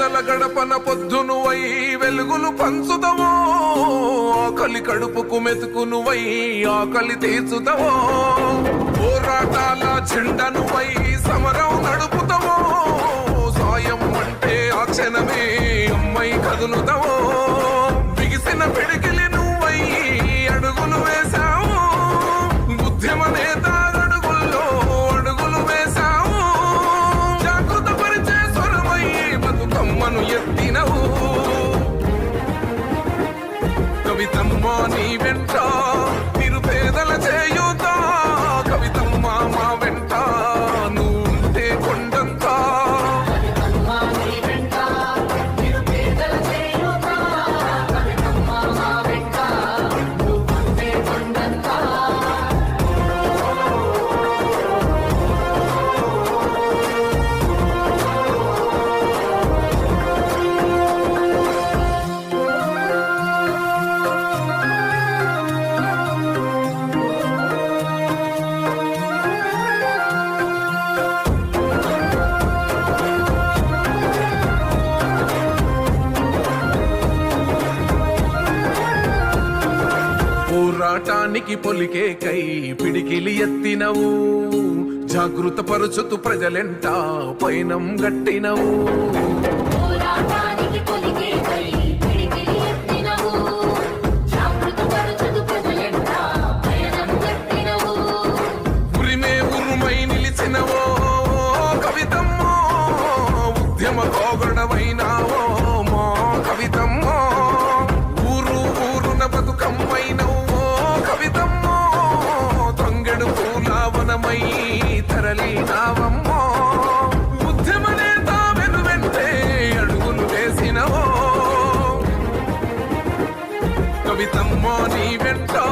పేదల గడపన పొద్దును వై వెలుగులు పంచుదవో ఆకలి కడుపుకు మెతుకును వై ఆకలి తీర్చుదవో. పోరాటాల చెండను వై సమరం నడుపుతావో సాయం అంటే ఆ క్షణమే అమ్మాయి కదులుతావో బిగిసిన పిడికిలి నువ్వై కవితమ్మ నీ వెంట పోరాటానికి పొలికే కై పిడికిలి ఎత్తినవు. జాగృత పరుచుతూ ప్రజలెంట పైనం గట్టినవు. పోరాటానికి పొలికే కై పిడికిలి తరలినావమ్మో ఉద్యమ తావెను వెంటే అడుగులు వేసినవో. కవితమ్మో నీ వెంటో